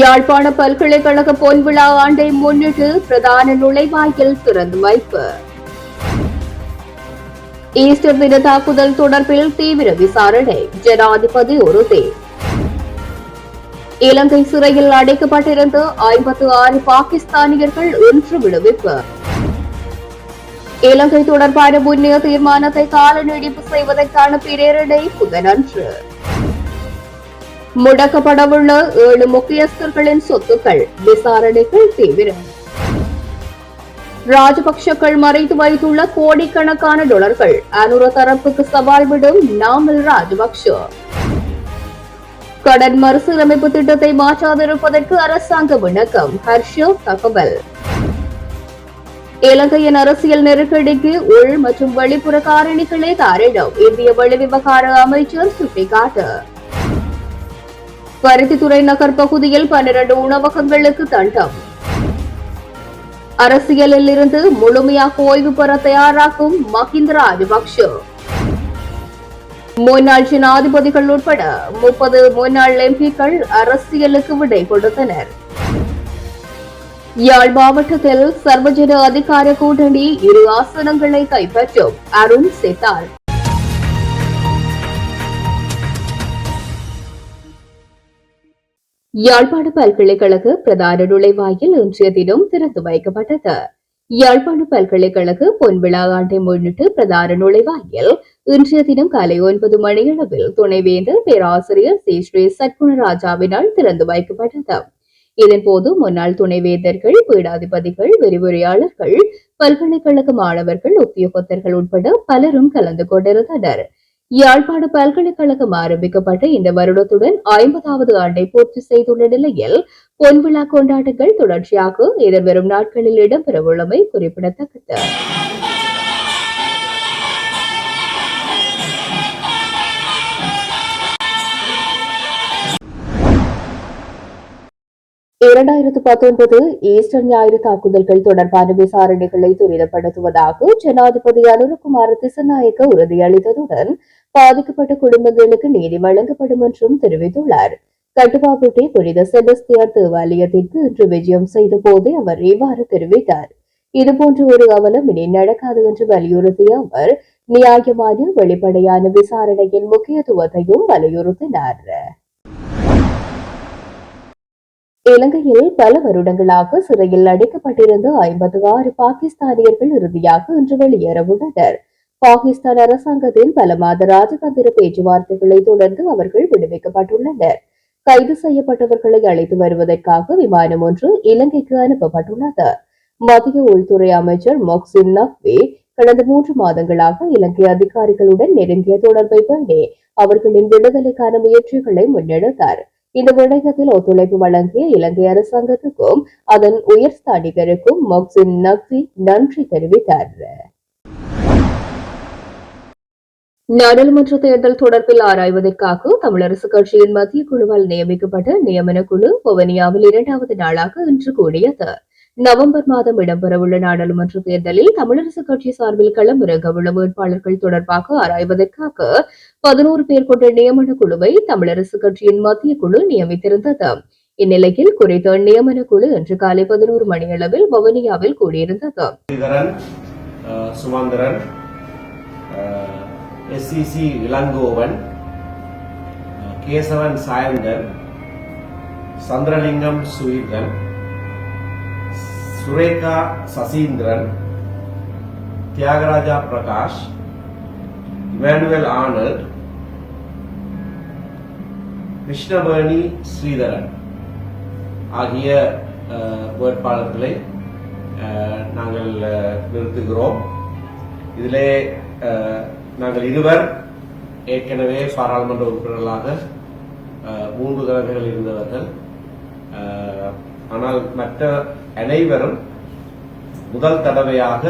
யாழ்ப்பாண பல்கலைக்கழக பொன்விழா ஆண்டை முன்னிட்டு பிரதான நுழைவாயில் திறந்து வைப்பு. ஈஸ்டர் தின தாக்குதல் தொடர்பில் தீவிர விசாரணை. ஜனாதிபதி உறுதி. இலங்கை சிறையில் அடைக்கப்பட்டிருந்த ஐம்பத்து ஆறு பாகிஸ்தானியர்கள் இன்று விடுவிப்பு. இலங்கை தொடர்பான முன்னைய தீர்மானத்தை கால நீடிப்பு செய்வதற்கான பிரேரணை புதனன்று. முடக்கப்படவுள்ள ஏழு முக்கியஸ்தர்களின் சொத்துக்கள் விசாரணைகள் தீவிரம். ராஜபக்சக்கள் மறைத்து வைத்துள்ள கோடிக்கணக்கான டொலர்கள் அனுர தரப்புக்கு சவால் விடும் நாமல் ராஜபக்ஷ. கடன் மறுசீரமைப்பு திட்டத்தை மாற்றாதிருப்பதற்கு அரசாங்க விண்ணக்கம் ஹர்ஷோ தகவல். இலங்கையின் அரசியல் நெருக்கடிக்கு உள் மற்றும் வெளிப்புற காரணிகளே காரணம் இந்திய வெளிவிவகார அமைச்சர் சுட்டிக்காட்டு. பருத்தித்துறை நகர் பகுதியில் பன்னிரண்டு உணவகங்களுக்கு தண்டம். அரசியலில் இருந்து முழுமையாக ஓய்வு பெற தயாராகும் மஹிந்த ராஜபக்ஷ முன்னாள் ஜனாதிபதிகள் உட்பட முப்பது முன்னாள் எம்பிக்கள் அரசியலுக்கு விடை கொடுத்தனர். யாழ் மாவட்டத்தில் சர்வஜன அதிகார கூட்டணி இரு ஆசனங்களை கைப்பற்றும் அருண் சேத்தார் யாழ்ப்பாண பல்கலைக்கழக பிரதான நுழைவாயில் இன்றைய தினம் திறந்து வைக்கப்பட்டது. யாழ்ப்பாண பல்கலைக்கழக பொன்விழா ஆண்டை முன்னிட்டு பிரதான நுழைவாயில் இன்றைய தினம் காலை ஒன்பது மணியளவில் துணைவேந்தர் பேராசிரியர் சி. ஸ்ரீ. சத்குணராஜாவினால் திறந்து வைக்கப்பட்டது. இதன்போது முன்னாள் துணைவேந்தர்கள் பீடாதிபதிகள் விரிவுரையாளர்கள் பல்கலைக்கழக மாணவர்கள் உத்தியோகத்தர்கள் உட்பட பலரும் கலந்து கொண்டிருந்தனர். யாழ்ப்பாண பல்கலைக்கழகம் ஆரம்பிக்கப்பட்ட இந்த வருடத்துடன் ஐம்பதாவது ஆண்டை பூர்த்தி செய்துள்ள நிலையில் பொன்விழா கொண்டாட்டங்கள் தொடர்ச்சியாக எதிர்வரும் நாட்களில் இடம்பெறவுள்ளமை குறிப்பிடத்தக்கது. இரண்டாயிரத்து பத்தொன்பது ஈஸ்டர் ஞாயிறு தாக்குதல்கள் தொடர்பான விசாரணைகளை துரிதப்படுத்துவதாக ஜனாதிபதி அனுரகுமார் திசநாயக்க உறுதியளித்ததுடன் பாதிக்கப்பட்ட குடும்பங்களுக்கு நீதி வழங்கப்படும் என்றும் தெரிவித்துள்ளார். கட்டுப்பாப்பட்டி புனித செபஸ்தியார் தேவாலயத்திற்கு இன்று விஜயம் செய்த போதே அவர் இவ்வாறு தெரிவித்தார். இதுபோன்ற ஒரு அவலம் இனி நடக்காது என்று வலியுறுத்திய அவர் நியாயமான வெளிப்படையான விசாரணையின் முக்கியத்துவத்தையும் வலியுறுத்தினார். இலங்கையில் பல வருடங்களாக சிறையில் அடைக்கப்பட்டிருந்த ஐம்பது ஆறு பாகிஸ்தானியர்கள் இறுதியாக இன்று வெளியேறவுள்ளனர் பாகிஸ்தான் அரசாங்கத்தின் பல மாத ராஜதந்திர பேச்சுவார்த்தைகளை தொடர்ந்து அவர்கள் விடுவிக்கப்பட்டுள்ளனர். கைது செய்யப்பட்டவர்களை அழைத்து வருவதற்காக விமானம் ஒன்று இலங்கைக்கு அனுப்பப்பட்டுள்ளது. மத்திய உள்துறை அமைச்சர் மொக்சின் நக்வி கடந்த மூன்று மாதங்களாக இலங்கை அதிகாரிகளுடன் நெருங்கிய தொடர்பை பண்ணி அவர்களின் விடுதலைக்கான முயற்சிகளை முன்னெடுத்தார். இந்த விடயத்தில் ஒத்துழைப்பு வழங்கிய இலங்கை அரசாங்கத்துக்கும் அதன் உயர் ஸ்தானிகருக்கும் மொக்சின் நக்வி நன்றி தெரிவித்தார். நாடாளுமன்ற தேர்தல் தொடர்பில் ஆராய்வதற்காக தமிழரசு கட்சியின் மத்திய குழுவால் நியமிக்கப்பட்ட நியமன குழு வவுனியாவில் இரண்டாவது நாளாக இன்று கூடியது நவம்பர் மாதம் இடம்பெறவுள்ள நாடாளுமன்ற தேர்தலில் தமிழரசு கட்சி சார்பில் களமிறங்கவுள்ள வேட்பாளர்கள் தொடர்பாக ஆராய்வதற்காக பதினோரு பேர் கொண்ட நியமன குழுவை தமிழரசு கட்சியின் மத்திய குழு நியமித்திருந்தது. இந்நிலையில் குறித்த நியமன குழு இன்று காலை பதினோரு மணியளவில் வவுனியாவில் கூடியிருந்தது Sumanthiran SCC Ilangovan Kesavan Sayanthan Chandralingam Suvirthan Sureka Sasindran Thiyagaraja Prakash Emmanuel Arnold Krishnaveni Sritharan ஆகிய வேட்பாளர்களை நாங்கள் நிறுத்துகிறோம். இதிலே நாங்கள் இருவர் ஏற்கனவே பாராளுமன்ற உறுப்பினர்களாக மூன்று தடவைகள் இருந்தவர்கள். ஆனால் மற்ற அனைவரும் முதல் தடவையாக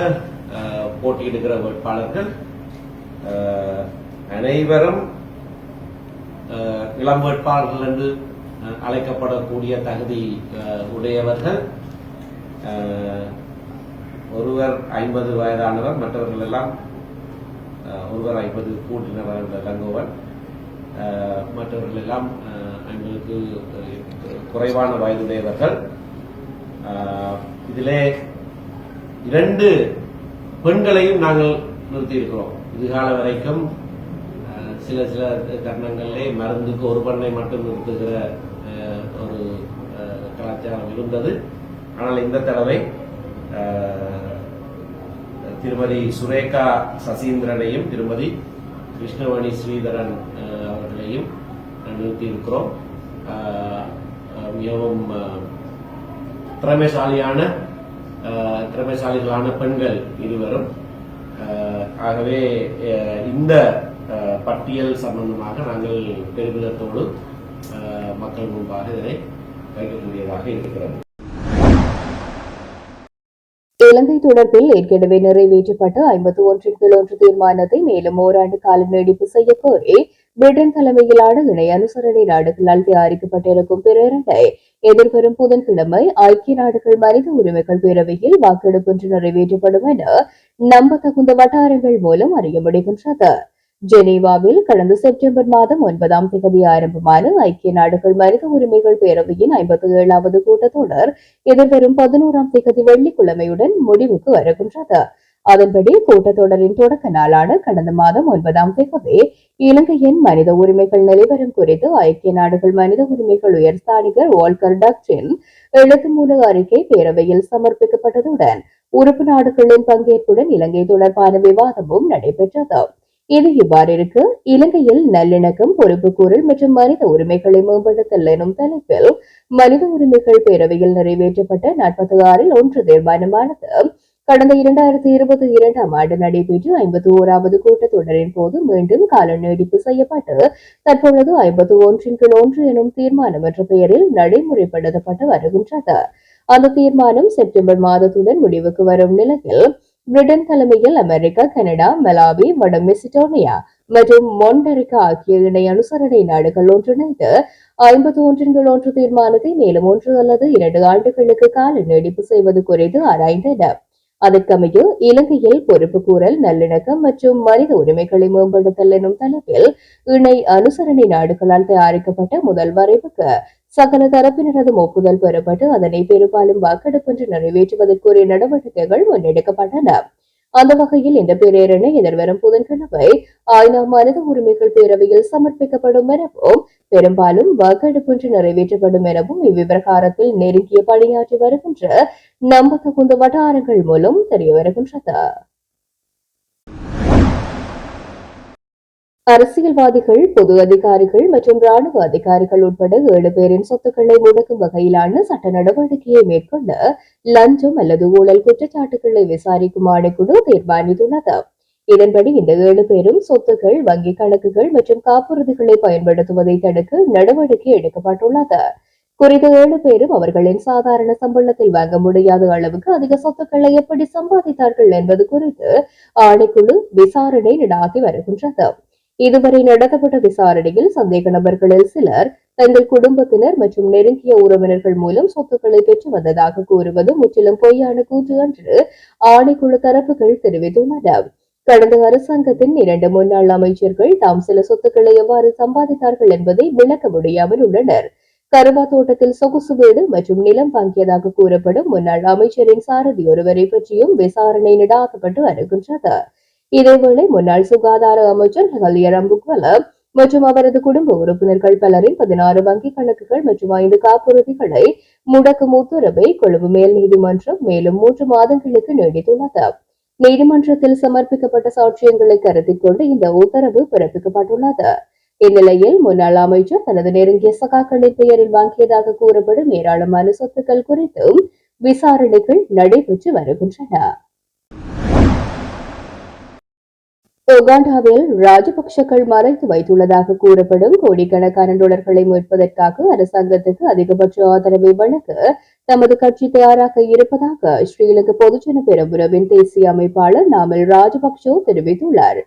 போட்டியிடுகிற வேட்பாளர்கள் அனைவரும் இளம் வேட்பாளர்கள் என்று அழைக்கப்படக்கூடிய தகுதி உடையவர்கள். ஒருவர் ஐம்பது வயதானவர் மற்றவர்கள் எல்லாம் ஒருவர் ஐம்பது கூட்டினர் லங்கோவன் மற்றவர்கள் எல்லாம் எங்களுக்கு குறைவான வயதுடையவர்கள். இதிலே இரண்டு பெண்களையும் நாங்கள் நிறுத்தியிருக்கிறோம். இதுகால வரைக்கும் ஆஹ், சில சில தருணங்களிலே மருந்துக்கு ஒரு பெண்ணை மட்டும் நிறுத்துகிற ஒரு கலாச்சாரம் இருந்தது. ஆனால் இந்த தடவை ஆஹ், திருமதி சுரேகா சசீந்திரனையும் திருமதி கிருஷ்ணவணி ஸ்ரீதரன் அவர்களையும் நிறுத்தியிருக்கிறோம். மிகவும் திறமைசாலியான திறமைசாலிகளான பெண்கள் இருவரும். ஆகவே இந்த பட்டியல் சம்பந்தமாக நாங்கள் பெருமிதத்தோடு மக்கள் முன்பாக இதனை வைக்கக்கூடியதாக இருக்கிறது. இலங்கை தொடர்பில் ஏற்கனவே நிறைவேற்றப்பட்ட ஐம்பத்தி ஒன்றின் கீழ் ஒன்று தீர்மானத்தை மேலும் ஓராண்டு காலம் நீடிப்பு செய்ய கோரி பிரிட்டன் தலைமையிலான இணை அனுசரணை நாடுகளால் தயாரிக்கப்பட்டிருக்கும் பிரேரணை எதிர்வரும் புதன்கிழமை ஐக்கிய நாடுகள் மனித உரிமைகள் பேரவையில் வாக்கெடுப்பு நிறைவேற்றப்படும் என நம்பத்தகுந்த வட்டாரங்கள் மூலம் அறிய முடிகின்றது. ஜெனீவாவில் கடந்த செப்டம்பர் மாதம் ஒன்பதாம் தேதி ஆரம்பமான ஐக்கிய நாடுகள் மனித உரிமைகள் பேரவையின் ஐம்பத்தி ஏழாவது கூட்டத்தொடர் எதிர்வரும் பதினோராம் தேதி வெள்ளிக்கிழமையுடன் முடிவுக்கு வருகின்றது. அதன்படி கூட்டத்தொடரின் தொடக்க நாளான கடந்த மாதம் ஒன்பதாம் தேதி இலங்கையின் மனித உரிமைகள் நிலவரம் குறித்து ஐக்கிய நாடுகள் மனித உரிமைகள் உயர்ஸ்தானிகர் வால்கர் டக்டின் எழுத்து மூல அறிக்கை பேரவையில் சமர்ப்பிக்கப்பட்டதுடன் உறுப்பு நாடுகளின் பங்கேற்புடன் இலங்கை தொடர்பான விவாதமும் நடைபெற்றது. இது இவ்வாறு இலங்கையில் நல்லிணக்கம் பொறுப்புக்கூறல் மற்றும் மனித உரிமைகளை மேம்படுத்தல் எனும் தலைப்பில் மனித உரிமைகள் பேரவையில் நிறைவேற்றப்பட்ட நாற்பத்தி ஆறில் ஒன்று தீர்மானமானது கடந்த இரண்டாயிரத்தி இருபத்தி இரண்டாம் ஆண்டு நடைபெற்ற ஐம்பத்தி ஓராவது கூட்டத்தொடரின் போது மீண்டும் கால நீடிப்பு செய்யப்பட்டு தற்பொழுது ஐம்பத்தி ஒன்றின் கீழ் ஒன்று எனும் தீர்மானம் என்ற பெயரில் நடைமுறைப்படுத்தப்பட்டு வருகின்றது. அந்த தீர்மானம் செப்டம்பர் மாதத்துடன் முடிவுக்கு வரும் நிலையில் பிரிட்டன் தலைமையில் அமெரிக்கா கனடா மலாவி வட மெசிடோனியா மற்றும் மொண்டரிக்கா ஆகிய இணை அனுசரணை நாடுகள் ஒன்றிணைந்து ஐம்பத்தி ஒன்றின்கள் ஒன்று தீர்மானத்தை மேலும் ஒன்று அல்லது இரண்டு ஆண்டுகளுக்கு கால நீடிப்பு செய்வது குறித்து ஆராய்ந்தன. அதற்கமைய இலங்கையில் பொறுப்பு கூறல் நல்லிணக்கம் மற்றும் மனித உரிமைகளை மேம்படுத்தல் எனும் தலைப்பில் இணை அனுசரணை நாடுகளால் தயாரிக்கப்பட்ட முதல் வரைவுக்கு சகல தரப்பினரதும் ஒப்புதல் பெறப்பட்டு அதனை பெரும்பாலும் வாக்கெடுப்பின்றி நிறைவேற்றுவதற்குரிய நடவடிக்கைகள் முன்னெடுக்கப்பட்டன. அந்த வகையில் இந்த பிரேரணை எதிர்வரும் புதன்கிழமை ஆய்நா மனித உரிமைகள் பேரவையில் சமர்ப்பிக்கப்படும் எனவும் பெரும்பாலும் வாக்கெடுப்பின்றி நிறைவேற்றப்படும் எனவும் இவ்விவகாரத்தில் நெருங்கிய பணியாற்றி வருகின்ற நம்பத்தகுந்த வட்டாரங்கள் மூலம் தெரிய வருகின்றது அரசியல்வாதிகள் பொது அதிகாரிகள் மற்றும் ராணுவ அதிகாரிகள் உட்பட ஏழு பேரின் சொத்துக்களை முடக்கும் வகையிலான சட்ட நடவடிக்கையை மேற்கொள்ள லஞ்சம் அல்லது ஊழல் குற்றச்சாட்டுகளை விசாரிக்கும் ஆணைக்குழு தீர்மானித்துள்ளது. இதன்படி இந்த ஏழு பேரும் சொத்துக்கள் வங்கி கணக்குகள் மற்றும் காப்புறுதிகளை பயன்படுத்துவதை தடுக்க நடவடிக்கை எடுக்கப்பட்டுள்ளது. குறித்த ஏழு பேரும் அவர்களின் சாதாரண சம்பளத்தில் வாங்க முடியாத அளவுக்கு அதிக சொத்துக்களை எப்படி சம்பாதித்தார்கள் என்பது குறித்து ஆணைக்குழு விசாரணை நடாத்தி வருகின்றது. இதுவரை நடத்தப்பட்ட விசாரணையில் சந்தேக நபர்களில் சிலர் தங்கள் குடும்பத்தினர் மற்றும் நெருங்கிய உறவினர்கள் மூலம் சொத்துக்களை பெற்று வந்ததாக கூறுவது முற்றிலும் பொய்யான கூற்று என்று ஆணைக்குழு தரப்புகள் தெரிவித்துள்ளன. கடந்த அரசாங்கத்தின் இரண்டு முன்னாள் அமைச்சர்கள் தாம் சில சொத்துக்களை எவ்வாறு சம்பாதித்தார்கள் என்பதை விளக்க முடியாமல் உள்ளனர். கருவா தோட்டத்தில் சொகுசு வீடு மற்றும் நிலம் வாங்கியதாக கூறப்படும் முன்னாள் அமைச்சரின் சாரதி ஒருவரை பற்றியும் விசாரணை நடாத்தப்பட்டு வருகின்றது. இதேவேளை முன்னாள் சுகாதார அமைச்சர் ஹலியர் அம்புக்வல மற்றும் அவரது குடும்ப உறுப்பினர்கள் பலரின் பதினாறு வங்கிக் கணக்குகள் மற்றும் ஐந்து காப்புறுதிகளை முடக்கும் உத்தரவை கொழும்பு மேல் நீதிமன்றம் மேலும் மூன்று மாதங்களுக்கு நீடித்துள்ளது. நீதிமன்றத்தில் சமர்ப்பிக்கப்பட்ட சாட்சியங்களை கருத்தில் கொண்டு இந்த உத்தரவு பிறப்பிக்கப்பட்டுள்ளது. இந்நிலையில் முன்னாள் அமைச்சர் தனது நெருங்கிய சகாக்களின் பெயரில் வாங்கியதாக கூறப்படும் ஏராளமான சொத்துக்கள் குறித்தும் விசாரணைகள் நடைபெற்று வருகின்றன. உகாண்டாவில் ராஜபக்சக்கள் மறைத்து வைத்துள்ளதாக கூறப்படும் கோடிக்கணக்கான டொலர்களை மீட்பதற்காக அரசாங்கத்துக்கு அதிகபட்ச ஆதரவை வழங்க தமது கட்சி தயாராக இருப்பதாக ஸ்ரீலங்கா பொதுஜன பெரமுனவின் தேசிய அமைப்பாளர் நாமல் ராஜபக்சோ தெரிவித்துள்ளார்.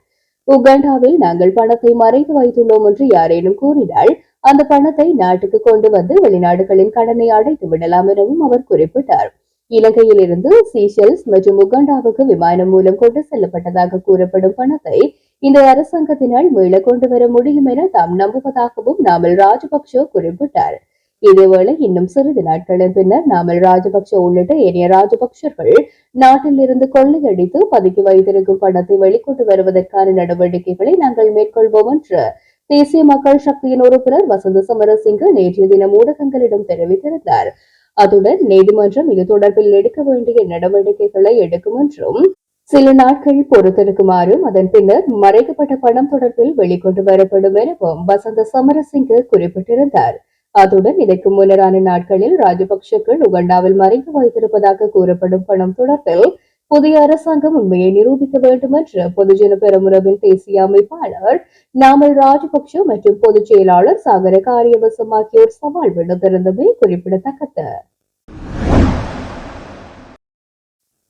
உகாண்டாவில் நாங்கள் பணத்தை மறைத்து வைத்துள்ளோம் என்று யாரேனும் கூறினால் அந்த பணத்தை நாட்டுக்கு கொண்டு வந்து வெளிநாடுகளின் கடனை அடைத்து விடலாம் எனவும் அவர் குறிப்பிட்டார். இலங்கையிலிருந்து சீஷெல்ஸ் மற்றும் உகாண்டாவுக்கு விமானம் மூலம் கொண்டு செல்லப்பட்டதாக கூறப்படும் பணத்தை இந்த அரசாங்கத்தினால் மீள கொண்டு வர முடியும் என தாம் நம்புவதாகவும் நாமல் ராஜபக்ஷ குறிப்பிட்டார். இதேவேளை இன்னும் சிறிது நாட்களின் பின்னர் நாமல் ராஜபக்ஷ உள்ளிட்ட ஏனைய ராஜபக்ஷர்கள் நாட்டில் இருந்து கொள்ளையடித்து பதுக்கி வைத்திருக்கும் பணத்தை வெளிக்கொண்டு வருவதற்கான நடவடிக்கைகளை நாங்கள் மேற்கொள்வோம் என்று தேசிய மக்கள் சக்தியின் உறுப்பினர் வசந்த சமரசிங்க நேற்றைய தினம் ஊடகங்களிடம் தெரிவித்திருந்தார். அத்துடன் நீதிமன்றம் இது தொடர்பில் எடுக்க வேண்டிய நடவடிக்கைகளை எடுக்கும் என்றும் சில நாட்கள் பொறுத்திருக்குமாறும் அதன் பின்னர் மறைக்கப்பட்ட பணம் தொடர்பில் வெளிக்கொண்டு வரப்படும் எனவும் வசந்த சமரசிங்க குறிப்பிட்டிருந்தார். அத்துடன் இதற்கு முன்னரான நாட்களில் ராஜபக்ஷக்கள் உகண்டாவில் மறைத்து வைத்திருப்பதாக கூறப்படும் பணம் தொடர்பில் புதிய அரசாங்கம் உண்மையை நிரூபிக்க வேண்டும் என்று பொதுஜன பெருமுறவின் தேசிய அமைப்பாளர் நாமல் ராஜபக்ஷ மற்றும் பொதுச் செயலாளர் சாகர காரியவசம் ஆகியோர் சவால் விடுத்திருந்தமை குறிப்பிடத்தக்கது.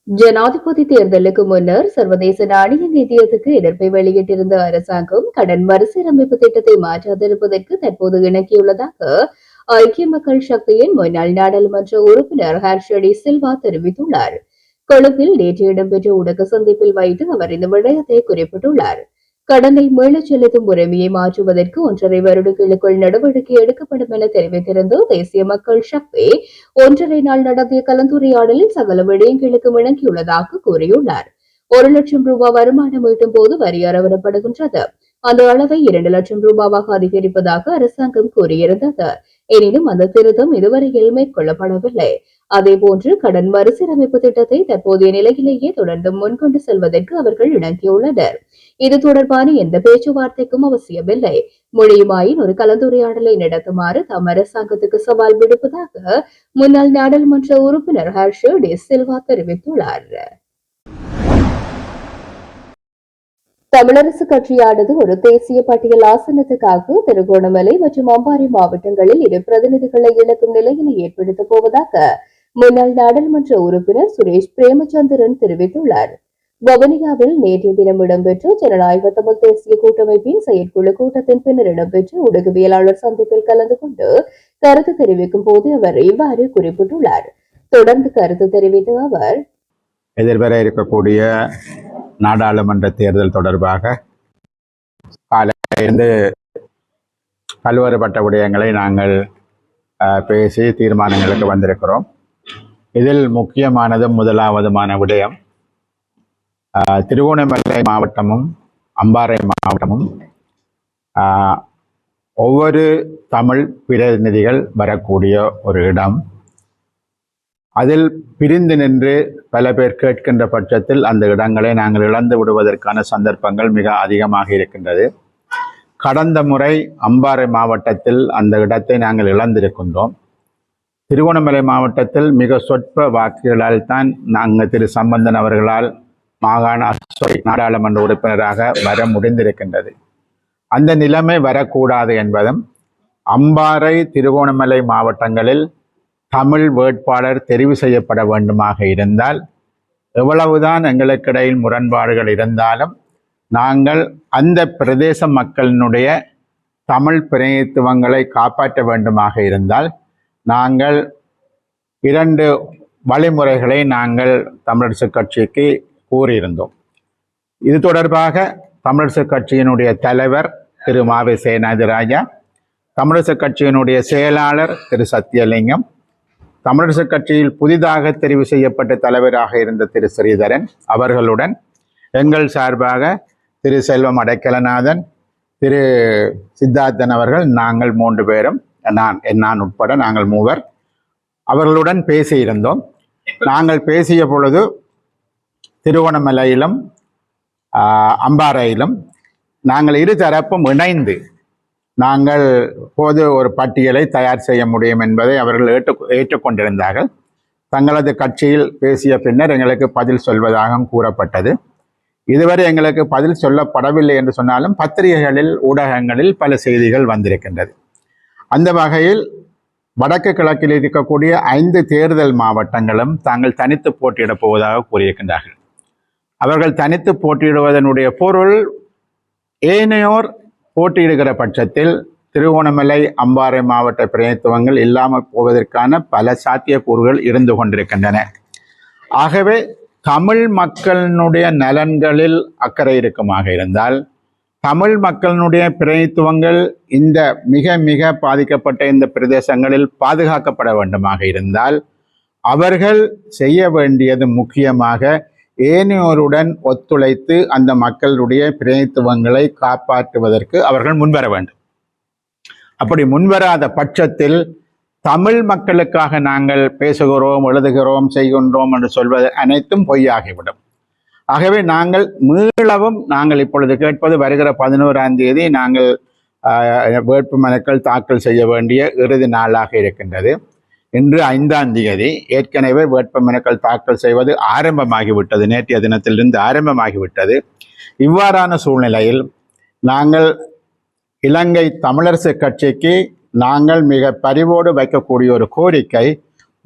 ஜனாதிபதி தேர்தலுக்கு முன்னர் சர்வதேச நாணய நிதியத்துக்கு எதிர்ப்பை வெளியிட்டிருந்த அரசாங்கம் கடன் மறுசீரமைப்பு திட்டத்தை மாற்றாதிருப்பதற்கு தற்போது இணக்கியுள்ளதாக ஐக்கிய மக்கள் சக்தியின் முன்னாள் நாடாளுமன்ற உறுப்பினர் ஹர்ஷடி சில்வா தெரிவித்துள்ளார். கொழும்பில் நேற்று இடம்பெற்ற ஊடக சந்திப்பில் வைத்து அவர் இந்த விடயத்தை குறிப்பிட்டுள்ளார். கடனை மீளச் செலுத்தும் உரிமையை மாற்றுவதற்கு ஒன்றரை வருடங்களுக்குள் நடவடிக்கை எடுக்கப்படும் என தெரிவித்திருந்த தேசிய மக்கள் சக்தி ஒன்றரை நாள் நடத்திய கலந்துரையாடலில் சகல விடயங்களுக்கு இணங்கியுள்ளதாக கூறியுள்ளார். ஒரு லட்சம் ரூபாய் வருமானம் ஈட்டும் போது வரி அறவிடப்படுகின்றது. அந்த அளவை இரண்டு லட்சம் ரூபாவாக அதிகரிப்பதாக அரசாங்கம் கூறியிருந்தது. எனினும் அந்த திருத்தம் இதுவரையில் மேற்கொள்ளப்படவில்லை. அதேபோன்று கடன் மறுசீரமைப்பு திட்டத்தை தற்போதைய நிலையிலேயே தொடர்ந்து முன்கொண்டு செல்வதற்கு அவர்கள் இணங்கியுள்ளனர். இது தொடர்பான எந்த பேச்சுவார்த்தைக்கும் அவசியமில்லை. மொழியுமாயின் ஒரு கலந்துரையாடலை நடத்துமாறு தம் அரசாங்கத்துக்கு சவால் விடுப்பதாக முன்னாள் நாடாளுமன்ற உறுப்பினர் ஹர்ஷ டி சில்வா தெரிவித்துள்ளார். தமிழரசு கட்சியானது ஒரு தேசிய பட்டியல் ஆசனத்துக்காக திருகோணமலை மற்றும் அம்பாறை மாவட்டங்களில் இரு பிரதிநிதிகளை இழக்கும் நிலையினை ஏற்படுத்தப் போவதாக முன்னாள் நாடாளுமன்ற உறுப்பினர் சுரேஷ் பிரேமச்சந்திரன் தெரிவித்துள்ளார். வவுனியாவில் நேற்றைய தினம் இடம்பெற்ற ஜனநாயக தமிழ் தேசிய கூட்டமைப்பின் செயற்குழு கூட்டத்தின் பின்னர் இடம்பெற்ற ஊடகவியலாளர் சந்திப்பில் கலந்து கொண்டு கருத்து தெரிவிக்கும் போது அவர் இவ்வாறு குறிப்பிட்டுள்ளார். தொடர்ந்து கருத்து தெரிவித்த அவர் எதிர்வர இருக்கக்கூடிய நாடாளுமன்ற தேர்தல் தொடர்பாக காலையிலிருந்து பல்வேறுபட்ட விடயங்களை நாங்கள் பேசி தீர்மானங்களுக்கு வந்திருக்கிறோம். இதில் முக்கியமானதும் முதலாவதுமான விடயம். அஹ், திருகோணமலை மாவட்டமும் அம்பாறை மாவட்டமும் ஒவ்வொரு தமிழ் பிரதிநிதிகள் வரக்கூடிய ஒரு இடம். அதில் பிரிந்து நின்று பல பேர் கேட்கின்ற பட்சத்தில் அந்த இடங்களை நாங்கள் இழந்து விடுவதற்கான சந்தர்ப்பங்கள் மிக அதிகமாக இருக்கின்றது. கடந்த முறை அம்பாறை மாவட்டத்தில் அந்த இடத்தை நாங்கள் இழந்திருக்கின்றோம். திருகோணமலை மாவட்டத்தில் மிக சொற்ப வாக்குகளால் தான் நாங்கள் திரு சம்பந்தன் அவர்களால் மாகாண நாடாளுமன்ற உறுப்பினராக வர முடிந்திருக்கின்றது. அந்த நிலைமை வரக்கூடாது என்பதும் அம்பாறை திருகோணமலை மாவட்டங்களில் தமிழ் வேட்பாளர் தெரிவு செய்யப்பட வேண்டுமாக இருந்தால் எவ்வளவுதான் எங்களுக்கிடையில் முரண்பாடுகள் இருந்தாலும் நாங்கள் அந்த பிரதேச மக்களினுடைய தமிழ் பிரதிநிதித்துவங்களை காப்பாற்ற வேண்டுமாக இருந்தால் நாங்கள் இரண்டு வழிமுறைகளை நாங்கள் தமிழரசு கட்சிக்கு கூறியிருந்தோம். இது தொடர்பாக தமிழரசு கட்சியினுடைய தலைவர் திரு மாவை சேனாதிராஜா தமிழரசு கட்சியினுடைய செயலாளர் திரு சத்யலிங்கம் தமிழரசு கட்சியில் புதிதாக தெரிவு செய்யப்பட்ட தலைவராக இருந்த திரு ஸ்ரீதரன் அவர்களுடன் எங்கள் சார்பாக திரு செல்வம் அடைக்கலநாதன் திரு சித்தார்த்தன் அவர்கள் நாங்கள் மூன்று பேரும் நான் நான் உட்பட நாங்கள் மூவர் அவர்களுடன் பேசியிருந்தோம். நாங்கள் பேசிய பொழுது திருவண்ணமலையிலும் அம்பாறையிலும் நாங்கள் இரு தரப்பும் இணைந்து நாங்கள் போது ஒரு பட்டியலை தயார் செய்ய முடியும் என்பதை அவர்கள் ஏற்று ஏற்றுக்கொண்டிருந்தார்கள். தங்களது கட்சியில் பேசிய பின்னர் எங்களுக்கு பதில் சொல்வதாகவும் கூறப்பட்டது. இதுவரை எங்களுக்கு பதில் சொல்லப்படவில்லை என்று சொன்னாலும் பத்திரிகைகளில் ஊடகங்களில் பல செய்திகள் வந்திருக்கின்றது. அந்த வகையில் வடக்கு கிழக்கில் இருக்கக்கூடிய ஐந்து தேர்தல் மாவட்டங்களும் தாங்கள் தனித்து போட்டியிடப் போவதாக கூறியிருக்கின்றார்கள். அவர்கள் தனித்து போட்டியிடுவதனுடைய பொருள் ஏனையோர் போட்டியிடுகிற பட்சத்தில் திருவோணமலை அம்பாறை மாவட்ட பிரதித்துவங்கள் இல்லாமல் போவதற்கான பல சாத்தியக்கூறுகள் இருந்து கொண்டிருக்கின்றன. ஆகவே தமிழ் மக்களினுடைய நலன்களில் அக்கறை இருக்குமாக இருந்தால் தமிழ் மக்களினுடைய பிரதித்துவங்கள் இந்த மிக மிக பாதிக்கப்பட்ட இந்த பிரதேசங்களில் பாதுகாக்கப்பட வேண்டுமாக இருந்தால் அவர்கள் செய்ய வேண்டியது முக்கியமாக ஏனையோருடன் ஒத்துழைத்து அந்த மக்களுடைய பிரதித்துவங்களை காப்பாற்றுவதற்கு அவர்கள் முன்வர வேண்டும். அப்படி முன்வராத பட்சத்தில் தமிழ் மக்களுக்காக நாங்கள் பேசுகிறோம் எழுதுகிறோம் செய்கின்றோம் என்று சொல்வது அனைத்தும் பொய்யாகிவிடும். ஆகவே நாங்கள் மீளவும் நாங்கள் இப்பொழுது கேட்பது வருகிற பதினோராம் தேதி நாங்கள் ஆஹ், வேட்புமனுக்கள் தாக்கல் செய்ய வேண்டிய இறுதி நாளாக இருக்கின்றது. இன்று ஐந்தாம் தேதி ஏற்கனவே வேட்புமனுக்கள் தாக்கல் செய்வது ஆரம்பமாகிவிட்டது. நேற்றைய தினத்திலிருந்து ஆரம்பமாகிவிட்டது. இவ்வாறான சூழ்நிலையில் நாங்கள் இலங்கை தமிழரசு கட்சிக்கு நாங்கள் மிக பரிவோடு வைக்கக்கூடிய ஒரு கோரிக்கை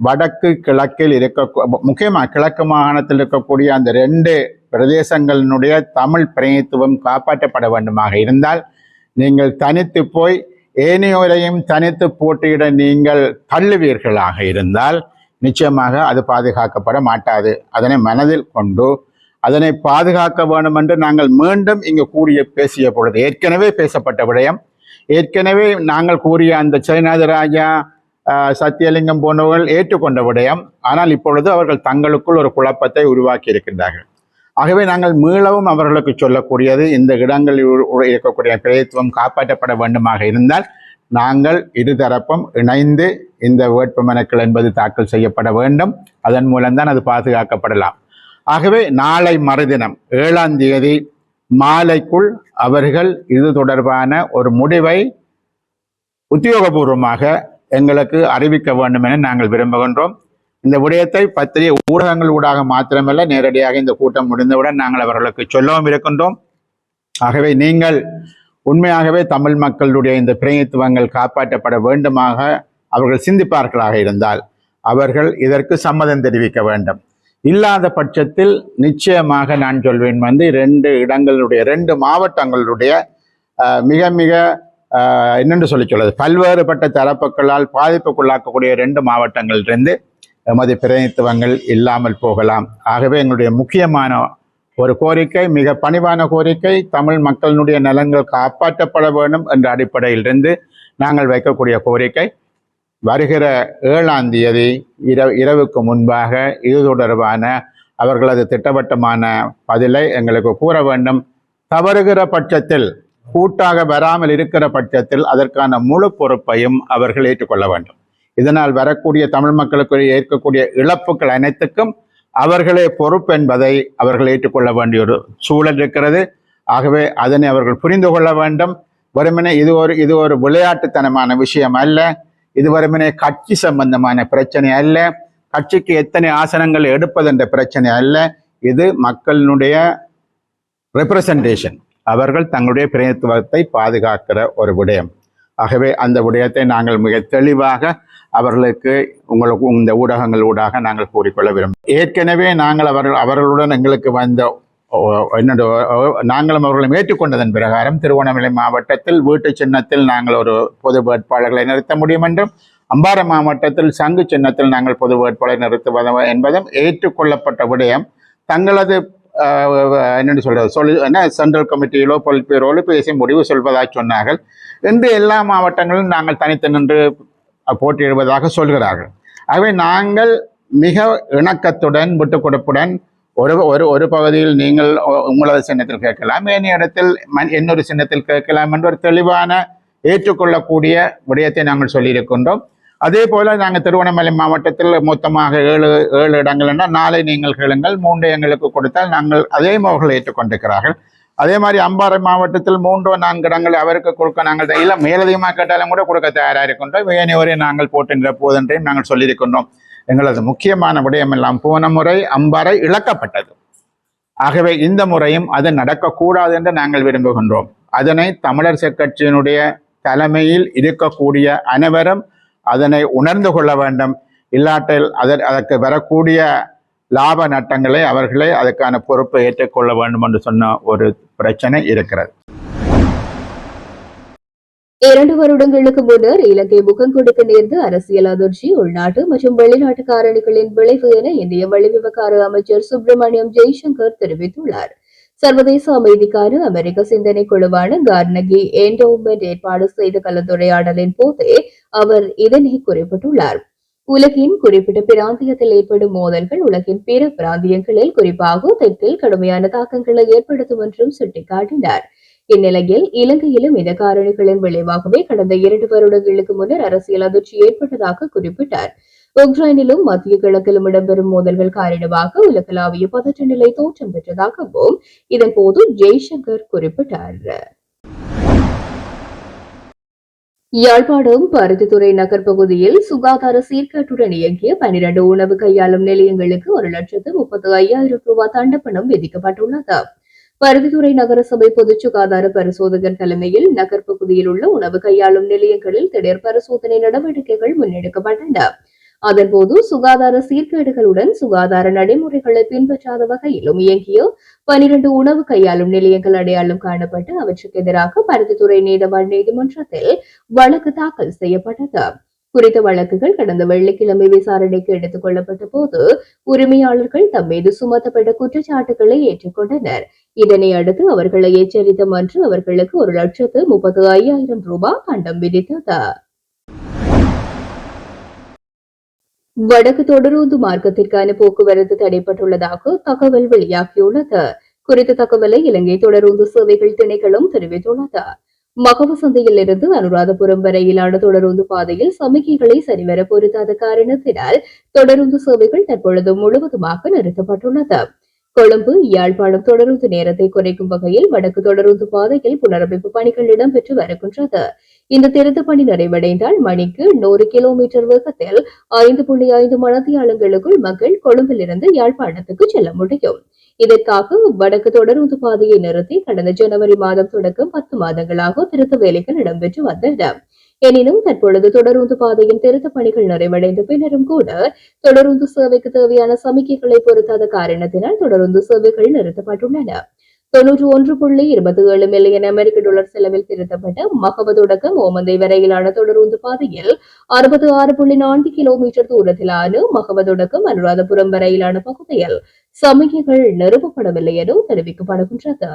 வடக்கு கிழக்கில் இருக்க முக்கியமாக கிழக்கு மாகாணத்தில் இருக்கக்கூடிய அந்த ரெண்டு பிரதேசங்களினுடைய தமிழ் பிரதித்துவம் காப்பாற்றப்பட வேண்டுமாக இருந்தால் நீங்கள் தனித்து போய் ஏனையோரையும் தனித்து போட்டியிட நீங்கள் தள்ளுவீர்களாக இருந்தால் நிச்சயமாக அது பாதுகாக்கப்பட மாட்டாது. அதனை மனதில் கொண்டு அதனை பாதுகாக்க வேண்டும் என்று நாங்கள் மீண்டும் இங்கு கூறிய பேசிய பொழுது ஏற்கனவே பேசப்பட்ட விடயம். ஏற்கனவே நாங்கள் கூறிய அந்த சைனாதராஜா சத்தியலிங்கம் போன்றவர்கள் ஏற்றுக்கொண்ட விடயம். ஆனால் இப்பொழுது அவர்கள் தங்களுக்குள் ஒரு குழப்பத்தை உருவாக்கி இருக்கின்றார்கள். ஆகவே நாங்கள் மீளவும் அவர்களுக்கு சொல்லக்கூடியது இந்த இடங்களில் இருக்கக்கூடிய பிரதித்துவம் காப்பாற்றப்பட வேண்டுமாக இருந்தால் நாங்கள் இருதரப்பும் இணைந்து இந்த வேட்புமனுக்கள் என்பது தாக்கல் செய்யப்பட வேண்டும். அதன் மூலம்தான் அது பாதுகாக்கப்படலாம். ஆகவே நாளை மறுதினம் ஏழாம் தேதி மாலைக்குள் அவர்கள் இது தொடர்பான ஒரு முடிவை உத்தியோகபூர்வமாக எங்களுக்கு அறிவிக்க வேண்டும் என நாங்கள் விரும்புகின்றோம். இந்த விடயத்தை பத்திரிகை ஊடகங்கள் ஊடாக மாத்திரமல்ல நேரடியாக இந்த கூட்டம் முடிந்தவுடன் நாங்கள் அவர்களுக்கு சொல்லவும் இருக்கின்றோம். ஆகவே நீங்கள் உண்மையாகவே தமிழ் மக்களுடைய இந்த பிரதித்துவங்கள் காப்பாற்றப்பட வேண்டுமாக அவர்கள் சிந்திப்பார்களாக இருந்தால் அவர்கள் இதற்கு சம்மதம் தெரிவிக்க வேண்டும். இல்லாத பட்சத்தில் நிச்சயமாக நான் சொல்வேன் வந்து ரெண்டு இடங்களுடைய ரெண்டு மாவட்டங்களுடைய மிக மிக என்னென்று சொல்லி சொல்வது பல்வேறுபட்ட தரப்புகளால் பாதிப்புக்குள்ளாக்கக்கூடிய ரெண்டு மாவட்டங்களிலிருந்து எமது பிரதிநிதித்துவங்கள் இல்லாமல் போகலாம். ஆகவே எங்களுடைய முக்கியமான ஒரு கோரிக்கை மிக பணிவான கோரிக்கை தமிழ் மக்களினுடைய நலன்கள் காப்பாற்றப்பட வேண்டும் என்ற அடிப்படையிலிருந்து நாங்கள் வைக்கக்கூடிய கோரிக்கை. வருகிற ஏழாம் தேதி இரவு இரவுக்கு முன்பாக இது தொடர்பான அவர்களது திட்டவட்டமான பதிலை எங்களுக்கு கூற வேண்டும். தவறுகிற பட்சத்தில் கூட்டாக வராமல் இருக்கிற பட்சத்தில் அதற்கான முழு பொறுப்பையும் அவர்கள் ஏற்றுக்கொள்ள வேண்டும். இதனால் வரக்கூடிய தமிழ் மக்களுக்கு ஏற்கக்கூடிய இழப்புகள் அனைத்துக்கும் அவர்களே பொறுப்பு என்பதை அவர்கள் ஏற்றுக்கொள்ள வேண்டிய ஒரு சூழல் இருக்கிறது. ஆகவே அதனை அவர்கள் புரிந்து கொள்ள வேண்டும். வருமனே இது ஒரு இது ஒரு விளையாட்டுத்தனமான விஷயம் அல்ல. இது வருமனே கட்சி சம்பந்தமான பிரச்சனை அல்ல. கட்சிக்கு எத்தனை ஆசனங்கள் எடுப்பது என்ற பிரச்சனை அல்ல. இது மக்களினுடைய ரெப்ரசன்டேஷன் அவர்கள் தங்களுடைய பிரதிநிதித்துவத்தை பாதுகாக்கிற ஒரு விடயம். ஆகவே அந்த விடயத்தை நாங்கள் மிக தெளிவாக அவர்களுக்கு உங்களுக்கு இந்த ஊடகங்கள் ஊடாக நாங்கள் கூறிக்கொள்ள விரும்புகிறோம். ஏற்கனவே நாங்கள் அவர்கள் அவர்களுடன் எங்களுக்கு வந்த என்னோட நாங்களும் அவர்களும் ஏற்றுக்கொண்டதன் பிரகாரம் திருவண்ணாமலை மாவட்டத்தில் வீட்டு சின்னத்தில் நாங்கள் ஒரு பொது வேட்பாளர்களை நிறுத்த முடியும் என்றும் அம்பாறை மாவட்டத்தில் சங்கு சின்னத்தில் நாங்கள் பொது வேட்பாளரை நிறுத்துவது என்பதும் ஏற்றுக்கொள்ளப்பட்ட விடயம். தங்களது என்னென்னு சொல்கிறது சொல்லி என்ன சென்ட்ரல் கமிட்டியிலோ பொலிட்பீரோலோ பேசி முடிவு சொல்வதாக சொன்னார்கள். என்று எல்லா மாவட்டங்களிலும் நாங்கள் தனித்து நின்று போட்டியிடுவதாக சொல்கிறார்கள். ஆகவே நாங்கள் மிக இணக்கத்துடன் விட்டுக்கொடுப்புடன் ஒரு ஒரு ஒரு பகுதியில் நீங்கள் உங்களது சின்னத்தில் கேட்கலாம் ஏனைய இடத்தில் மன்- இன்னொரு சின்னத்தில் கேட்கலாம் என்று ஒரு தெளிவான ஏற்றுக்கொள்ளக்கூடிய விடயத்தை நாங்கள் சொல்லியிருக்கின்றோம். அதே போல் நாங்கள் திருவண்ணாமலை மாவட்டத்தில் மொத்தமாக ஏழு ஏழு இடங்கள் என்றால் நாளை நீங்கள் கேளுங்கள் மூன்று எங்களுக்கு கொடுத்தால் நாங்கள் அதே அவர்கள் ஏற்றுக்கொண்டிருக்கிறார்கள். அதே மாதிரி அம்பாறை மாவட்டத்தில் மூன்றோ நான்கு இடங்கள் அவருக்கு கொடுக்க நாங்கள் இல்லை மேலதிகமாக கேட்டாலும் கூட கொடுக்க தயாராக இருக்கின்றோம். ஏனையோரை நாங்கள் போட்டுன்ற போதென்றையும் நாங்கள் சொல்லியிருக்கின்றோம். எங்களது முக்கியமான விடயம் எல்லாம் போன முறை அம்பாறை இழக்கப்பட்டது. ஆகவே இந்த முறையும் அது நடக்கக்கூடாது என்று நாங்கள் விரும்புகின்றோம். அதனை தமிழர் கட்சியினுடைய தலைமையில் இருக்கக்கூடிய அனைவரும் அதனை உணர்ந்து கொள்ள வேண்டும். இல்லாட்டில் அதற் அதற்கு வரக்கூடிய லாப நட்டங்களை அவர்களே அதுக்கான பொறுப்பை ஏற்றுக்கொள்ள வேண்டும் என்று சொன்ன ஒரு பிரச்சனை இருக்கிறது. இரண்டு வருடங்களுக்கு முன்னர் இலங்கை முகம் கொடுக்க நேர்ந்த அரசியல் அதிர்ச்சி உள்நாட்டு மற்றும் வெளிநாட்டு காரணிகளின் விளைவு என இந்திய வெளிவிவகார அமைச்சர் சுப்பிரமணியம் ஜெய்சங்கர் தெரிவித்துள்ளார். சர்வதேச அமைதிக்கான அமெரிக்க சிந்தனை குழுவான கார்னகி என்டோமெண்ட் ஏற்பாடு செய்த கலந்துரையாடலின் போதே அவர் இதனை குறிப்பிட்டுள்ளார்? உலகின் குறிப்பிட்ட பிராந்தியத்தில் ஏற்படும் மோதல்கள் உலகின் பிற பிராந்தியங்களில் குறிப்பாக தெற்கில் கடுமையான தாக்கங்களை ஏற்படுத்தும் என்றும் சுட்டிக்காட்டினார். இந்நிலையில் இலங்கையிலும் இந்த காரணிகளின் விளைவாகவே கடந்த இரண்டு வருடங்களுக்கு முன்னர் அரசியல் அதிர்ச்சி ஏற்பட்டதாக குறிப்பிட்டார். உக்ரைனிலும் மத்திய கிழக்கிலும் இடம்பெறும் மோதல்கள் காரணமாக உலகளாவிய பதற்ற நிலை தோற்றம் பெற்றதாகவும் இதன்போது ஜெய்சங்கர் குறிப்பிட்டார். யாழ்ப்பாணம் பருத்தித்துறை நகர் பகுதியில் சுகாதார சீர்கேட்டுடன் இயங்கிய பனிரண்டு உணவு கையாளும் நிலையங்களுக்கு ஒரு லட்சத்து முப்பத்து ஐயாயிரம் ரூபாய் தண்டப்பணம் விதிக்கப்பட்டுள்ளது. பருத்தித்துறை நகரசபை பொது சுகாதார பரிசோதகர் தலைமையில் நகர் பகுதியில் உள்ள உணவு கையாளும் நிலையங்களில் திடீர் பரிசோதனை நடவடிக்கைகள் முன்னெடுக்கப்பட்டன. அதன்போது சுகாதார சீர்கேடுகளுடன் சுகாதார நடைமுறைகளை பின்பற்றாத வகையிலும் இயங்கிய பனிரண்டு உணவு கையாளும் நிலையங்கள் அடையாளம் காணப்பட்டு அவற்றுக்கு எதிராக பருத்தித்துறை நீதவான் நீதிமன்றத்தில் வழக்கு தாக்கல் செய்யப்பட்டது. குறித்த வழக்குகள் கடந்த வெள்ளிக்கிழமை விசாரணைக்கு எடுத்துக் கொள்ளப்பட்ட போது உரிமையாளர்கள் தம் மீது சுமத்தப்பட்ட குற்றச்சாட்டுகளை ஏற்றுக்கொண்டனர். இதனை அடுத்து அவர்களை எச்சரித்த மன்று அவர்களுக்கு ஒரு லட்சத்து முப்பத்து ஐயாயிரம் ரூபாய் தண்டம் விதித்தது. வடக்கு தொடரூந்து மார்க்கத்திற்கான போக்குவரத்து தடைப்பட்டுள்ளதாக தகவல் வெளியாகியுள்ளது. குறித்த தகவலை இலங்கை தொடரூந்து சேவைகள் திணைக்களம் தெரிவித்துள்ளது. மகவ சந்தையில் இருந்து அனுராதபுரம் வரையிலான தொடருந்து பாதையில் சமிக்கைகளை சரிவர பொருத்தாத காரணத்தினால் தொடருந்து சேவைகள் தற்பொழுது முழுவதுமாக நிறுத்தப்பட்டுள்ளது. கொழும்பு யாழ்ப்பாணம் தொடருந்து நேரத்தை குறைக்கும் வகையில் வடக்கு தொடருந்து பாதையில் புனரமைப்பு பணிகள் இடம்பெற்று வருகின்றது. இந்த திருத்து பணி நிறைவடைந்தால் மணிக்கு நூறு கிலோமீட்டர் வேகத்தில் ஐந்து புள்ளி ஐந்து மணத்தியாளங்களுக்குள் மக்கள் கொழும்பிலிருந்து யாழ்ப்பாணத்துக்கு செல்ல முடியும். இதற்காக வடக்கு தொடருந்து பாதையை நிறுத்தி கடந்த ஜனவரி மாதம் தொடக்கம் பத்து மாதங்களாக திருத்த வேலைகள் இடம்பெற்று வந்தன. எனினும் தற்பொழுது தொடருந்து பாதையின் திருத்த பணிகள் நிறைவடைந்த பின்னரும் கூட தொடருந்து சேவைக்கு தேவையான சமிக்கைகளை பொருத்தாத காரணத்தினால் தொடருந்து சேவைகள் நிறுத்தப்பட்டுள்ளன. தொன்னூற்று ஒன்று புள்ளி இருபத்தி ஏழு மில்லியன் அமெரிக்க டாலர் செலவில் திருத்தப்பட்ட மகவ தொடக்கம் ஓமந்தை வரையிலான தொடருந்து பாதையில் அறுபத்தி ஆறு புள்ளி நான்கு கிலோமீட்டர் தூரத்திலான மகவ தொடக்கம் அனுராதபுரம் வரையிலான பகுதியில் சமிக்கைகள் நிறுவப்படவில்லை என தெரிவிக்கப்படுகின்றது.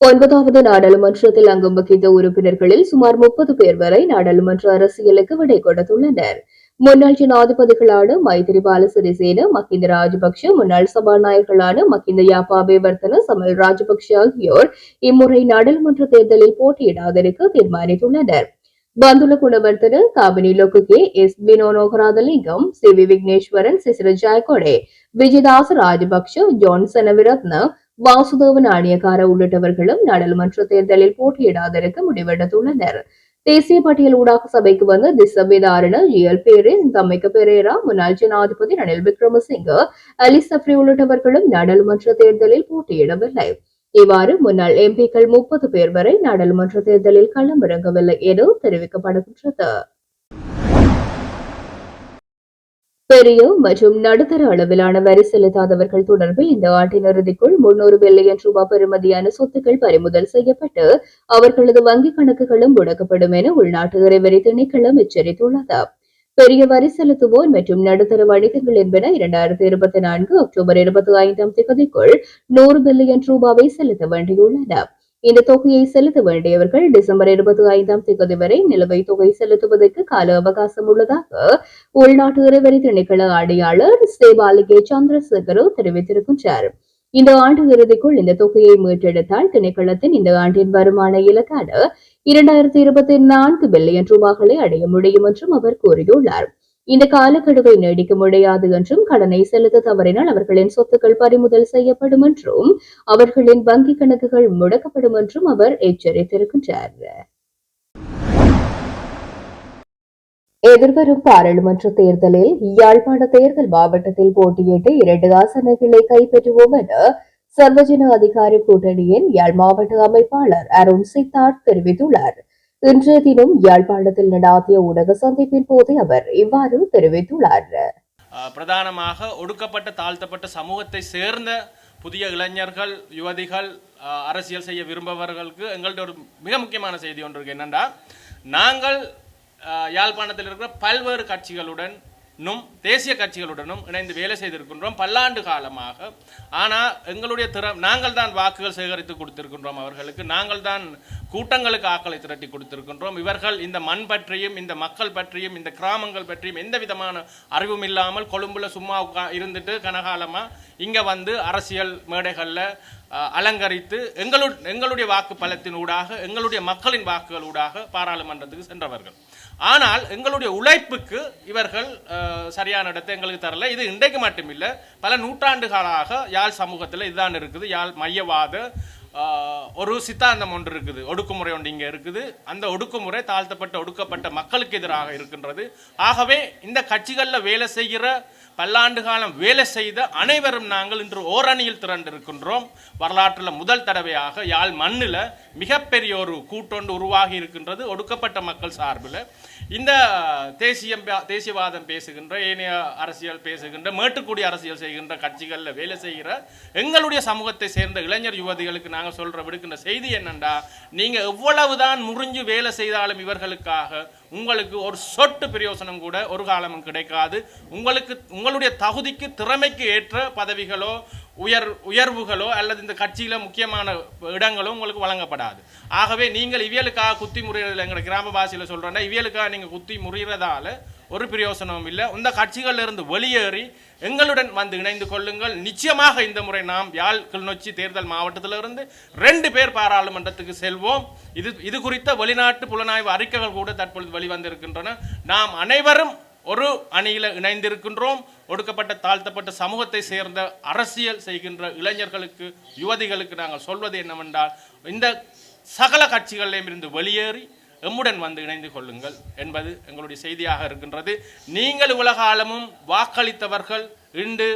ஒன்பதாவது நாடாளுமன்றத்தில் அங்கம் வகித்த உறுப்பினர்களில் சுமார் முப்பது பேர் வரை நாடாளுமன்ற அரசியலுக்கு விடை கொடுத்துள்ளனர். முன்னாள் ஜனாதிபதிகளான மைத்திரிபால சிறிசேன மஹிந்த ராஜபக்ஷ முன்னாள் சபாநாயகர்களான மஹிந்த யாப்பாபே வர்த்தன சமல் ராஜபக்ஷ ஆகியோர் இம்முறை நாடாளுமன்ற தேர்தலில் போட்டியிடாதிருக்க தீர்மானித்துள்ளனர். Bandula Gunawardena Gamini Lokuge S. Vinonoharathalingam C. V. Wigneswaran Sisira Jayakody Wijeyadasa Rajapaksa John Seneviratne Vasudevan Nanayakkara உள்ளிட்டவர்களும் நாடாளுமன்ற தேர்தலில் போட்டியிடாதிருக்க முடிவெடுத்துள்ளனர். தேசிய பட்டியல் ஊடாக சபைக்கு வந்த திசபேதாரண ஜிஎல் பேரிஸ் தமைக்க பெரேரா முன்னாள் ஜனாதிபதி ரணில் விக்ரமசிங்க அலி சப்ரி உள்ளிட்டவர்களும் நாடாளுமன்ற தேர்தலில் போட்டியிடவில்லை. இவ்வாறு முன்னாள் எம்பிக்கள் முப்பது பேர் வரை நாடாளுமன்ற தேர்தலில் களமிறங்கவில்லை என தெரிவிக்கப்படுகின்றது. பெரிய மற்றும் நடுத்தர அளவிலான வரி செலுத்தாதவர்கள் தொடர்பில் இந்த ஆண்டின் இறுதிக்குள் முன்னூறு பில்லியன் ரூபாய் பெறுமதியான சொத்துக்கள் பறிமுதல் செய்யப்பட்டு அவர்களது வங்கிக் கணக்குகளும் முடக்கப்படும் என உள்நாட்டு இறைவரி திணைக்களம் எச்சரித்துள்ளது. பெரிய வரி செலுத்துவோர் மற்றும் நடுத்தர வணிகங்கள் என்பன இரண்டாயிரத்தி இருபத்தி நான்கு அக்டோபர் இருபத்தி ஐந்தாம் தேதிக்குள் நூறு பில்லியன் ரூபாவை செலுத்த வேண்டியுள்ளன. இந்த தொகையை செலுத்த வேண்டியவர்கள் டிசம்பர் இருபத்தி ஐந்தாம் தேதி வரை நிலுவைத் தொகை செலுத்துவதற்கு கால அவகாசம் உள்ளதாக உள்நாட்டு இறைவரி திணைக்கள ஆணையாளர் ஸ்ரீபாலிகே சந்திரசேகரோ தெரிவித்திருக்கின்றார். இந்த ஆண்டு இறுதிக்குள் இந்த தொகையை மீட்டெடுத்தால் திணைக்களத்தின் இந்த ஆண்டின் வருமான இலக்கான இரண்டாயிரத்தி இருபத்தி நான்கு பில்லியன் ரூபாய்களை அடைய முடியும் என்றும் அவர் கூறியுள்ளார். இந்த காலக்கெடுவை நீடிக்க முடியாது என்றும் கடனை செலுத்த தவறினால் அவர்களின் சொத்துக்கள் பறிமுதல் செய்யப்படும் என்றும் அவர்களின் வங்கிக் கணக்குகள் முடக்கப்படும் என்றும் அவர் எச்சரித்திருக்கின்றார். எதிர்வரும் பாராளுமன்ற தேர்தலில் யாழ்ப்பாண தேர்தல் மாவட்டத்தில் போட்டியிட்டு இரண்டு ஆசனங்களை கைப்பற்றுவோம் என சர்வஜன அதிகாரி கூட்டணியின் யாழ் மாவட்ட அமைப்பாளர் அருண் சித்தார்த் தெரிவித்துள்ளார். இன்றைய தினம் யாழ்ப்பாணத்தில் நடாத்திய ஊடக சந்திப்பின் போது அவர் இவ்வாறு தெரிவித்துள்ளார். பிரதானமாக ஒடுக்கப்பட்ட தாழ்த்தப்பட்ட சமூகத்தை சேர்ந்த புதிய இளைஞர்கள் யுவதிகள் அஹ், அரசியல் செய்ய விரும்பவர்களுக்கு எங்கள்கிட்ட ஒரு மிக முக்கியமான செய்தி ஒன்று இருக்கு. என்னென்றா நாங்கள் அஹ், யாழ்ப்பாணத்தில் இருக்கிற பல்வேறு கட்சிகளுடன் தேசிய கட்சிகளுடனும் இணைந்து வேலை செய்திருக்கின்றோம் பல்லாண்டு காலமாக. ஆனால் எங்களுடைய திற நாங்கள் தான் வாக்குகள் சேகரித்து கொடுத்திருக்கின்றோம் அவர்களுக்கு. நாங்கள் தான் கூட்டங்களுக்கு ஆக்களை திரட்டி கொடுத்திருக்கின்றோம். இவர்கள் இந்த மண் பற்றியும் இந்த மக்கள் பற்றியும் இந்த கிராமங்கள் பற்றியும் எந்த விதமான அறிவும் இல்லாமல் கொழும்புல சும்மா உட்கா இருந்துட்டு கனகாலமாக இங்கே வந்து அரசியல் மேடைகளில் அலங்கரித்து எங்களு எங்களுடைய வாக்கு பலத்தின் ஊடாக எங்களுடைய மக்களின் வாக்குகள் ஊடாக பாராளுமன்றத்துக்கு சென்றவர்கள். ஆனால் எங்களுடைய உழைப்புக்கு இவர்கள் சரியான இடத்தை எங்களுக்கு தரல. இது இன்றைக்கு மட்டுமில்லை பல நூற்றாண்டுகளாக யாழ் சமூகத்தில் இதுதான் இருக்குது. யாழ் மையவாத ஒரு சித்தாந்தம் ஒன்று இருக்குது. ஒடுக்குமுறை ஒன்று இங்கே இருக்குது. அந்த ஒடுக்குமுறை தாழ்த்தப்பட்ட ஒடுக்கப்பட்ட மக்களுக்கு எதிராக இருக்கின்றது. ஆகவே இந்த கட்சிகளில் வேலை செய்கிற பல்லாண்டு காலம் வேலை செய்த அனைவரும் நாங்கள் இன்று ஓரணியில் திரண்டிருக்கின்றோம். வரலாற்றில் முதல் தடவையாக யாழ் மண்ணில் மிகப்பெரிய ஒரு கூட்டொன்று உருவாகி இருக்கின்றது ஒடுக்கப்பட்ட மக்கள் சார்பில். இந்த தேசியம் தேசியவாதம் பேசுகின்ற ஏனைய அரசியல் பேசுகின்ற மேட்டுக்குடி அரசியல் செய்கின்ற கட்சிகளில் வேலை செய்கிற எங்களுடைய சமூகத்தை சேர்ந்த இளைஞர் யுவதிகளுக்கு நாங்கள் சொல்ற விடுக்கின்ற செய்தி என்னென்னா நீங்கள் எவ்வளவுதான் முறிஞ்சு வேலை செய்தாலும் இவர்களுக்காக உங்களுக்கு ஒரு சொட்டு பிரயோசனம் கூட ஒரு காலமும் கிடைக்காது. உங்களுக்கு உங்களுடைய தகுதிக்கு திறமைக்கு ஏற்ற பதவிகளோ உயர் உயர்வுகளோ அல்லது இந்த கட்சியில் முக்கியமான இடங்களோ உங்களுக்கு வழங்கப்படாது. ஆகவே நீங்கள் இவியலுக்காக குத்தி முறையில் எங்களை கிராமவாசியில் சொல்கிறேன்னா இவியலுக்காக நீங்கள் குத்தி முறியறதால ஒரு பிரயோசனமும் இல்லை. இந்த கட்சிகளில் இருந்து வெளியேறி எங்களுடன் வந்து இணைந்து கொள்ளுங்கள். நிச்சயமாக இந்த முறை நாம் யாழ் கிளிநொச்சி தேர்தல் மாவட்டத்திலிருந்து ரெண்டு பேர் பாராளுமன்றத்துக்கு செல்வோம். இது இது குறித்த வெளிநாட்டு புலனாய்வு அறிக்கைகள் கூட தற்பொழுது வெளிவந்திருக்கின்றன. நாம் அனைவரும் ஒரு அணியில் இணைந்திருக்கின்றோம். ஒடுக்கப்பட்ட தாழ்த்தப்பட்ட சமூகத்தை சேர்ந்த அரசியல் செய்கின்ற இளைஞர்களுக்கு யுவதிகளுக்கு நாங்கள் சொல்வது என்னவென்றால் இந்த சகல கட்சிகளிலும் இருந்து வெளியேறி எம்முடன் வந்து இணைந்து கொள்ளுங்கள் என்பது எங்களுடைய செய்தியாக இருக்கின்றது. நீங்கள் உலகாலமும் வாக்களித்தவர்கள் இன்று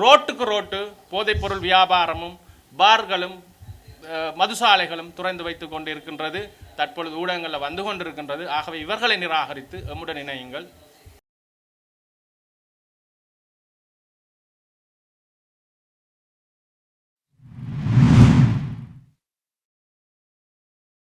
ரோட்டுக்கு ரோட்டு போதைப்பொருள் வியாபாரமும் பார்களும் மதுசாலைகளும் துறந்து வைத்து கொண்டிருக்கின்றது. தற்பொழுது ஊடகங்களில் வந்து கொண்டிருக்கின்றது. ஆகவே இவர்களை நிராகரித்து எம்முடன் இணையுங்கள்.